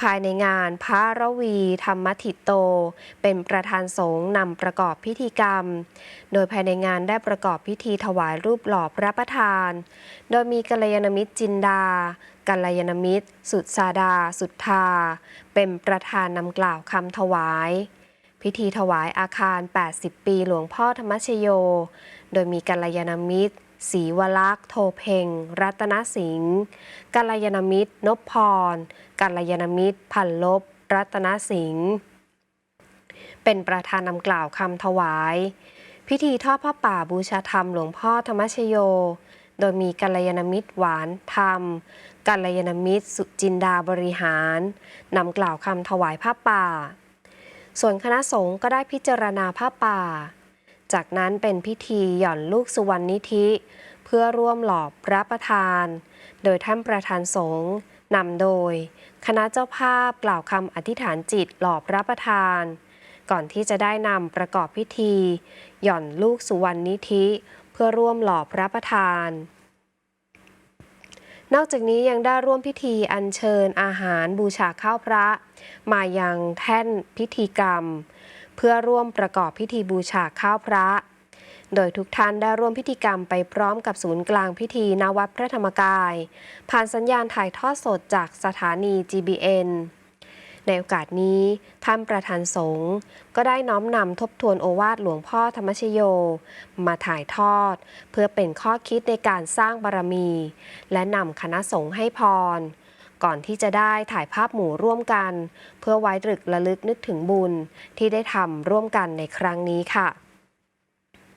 ภายในงานพระระวี ธรรมทิตโต เป็นประธานสงฆ์นำประกอบพิธีกรรม โดยภายในงานได้ประกอบพิธีถวายรูปหล่อพระประธาน โดยมีกัลยาณมิตรจินดากัลยาณมิตร สุดสาดา สุทธาเป็นประธานนำกล่าวคำถวาย พิธีถวายอาคาร 80 ปีหลวงพ่อธรรมชโย โดยมีกัลยาณมิตร ศรีวลักษ์โทเพ็งรัตนสิงห์กัลยาณมิตรนพพร กัลยาณมิตร พันลบ รัตนสิงห์เป็นประธานนำกล่าวคำถวาย พิธีทอดผ้าป่าบูชาธรรมหลวงพ่อธรรมชโย โดยมีกัลยาณมิตรหวานธรรม กัลยาณมิตร สุจินดาบริหารนำกล่าวคำถวายผ้าป่า ส่วนคณะสงฆ์ก็ได้พิจารณาผ้าป่า จากนั้นเป็นพิธีหย่อนลูกสุวรรณนิธิ เพื่อร่วมหล่อพระประธาน โดยท่านประธานสงฆ์นำโดย คณะเจ้าภาพกล่าวคำอธิษฐานจิตหล่อพระประธาน ก่อนที่จะได้นำประกอบพิธี หย่อนลูกสุวรรณนิธิ เพื่อร่วมหล่อพระประธาน นอกจากนี้ยังได้ร่วมพิธีอัญเชิญอาหารบูชาข้าวพระ มายังแท่นพิธีกรรม พื่อร่วมประกอบพิธีบูชาข้าวพระ โดยทุกท่านได้ร่วมพิธีกรรมไปพร้อมกับศูนย์กลางพิธีณวัดพระธรรมกาย ผ่านสัญญาณถ่ายทอดสดจากสถานี GBN ในโอกาสนี้ท่านประธานสงฆ์ก็ได้น้อมนำทบทวนโอวาทหลวงพ่อธรรมชโย มาถ่ายทอด เพื่อเป็นข้อคิดในการสร้างบารมี และนำคณะสงฆ์ให้พร ก่อนที่จะได้ถ่ายภาพหมู่ร่วมกัน เพื่อไว้ตรึกระลึกนึกถึงบุญที่ได้ทำร่วมกันในครั้งนี้ค่ะ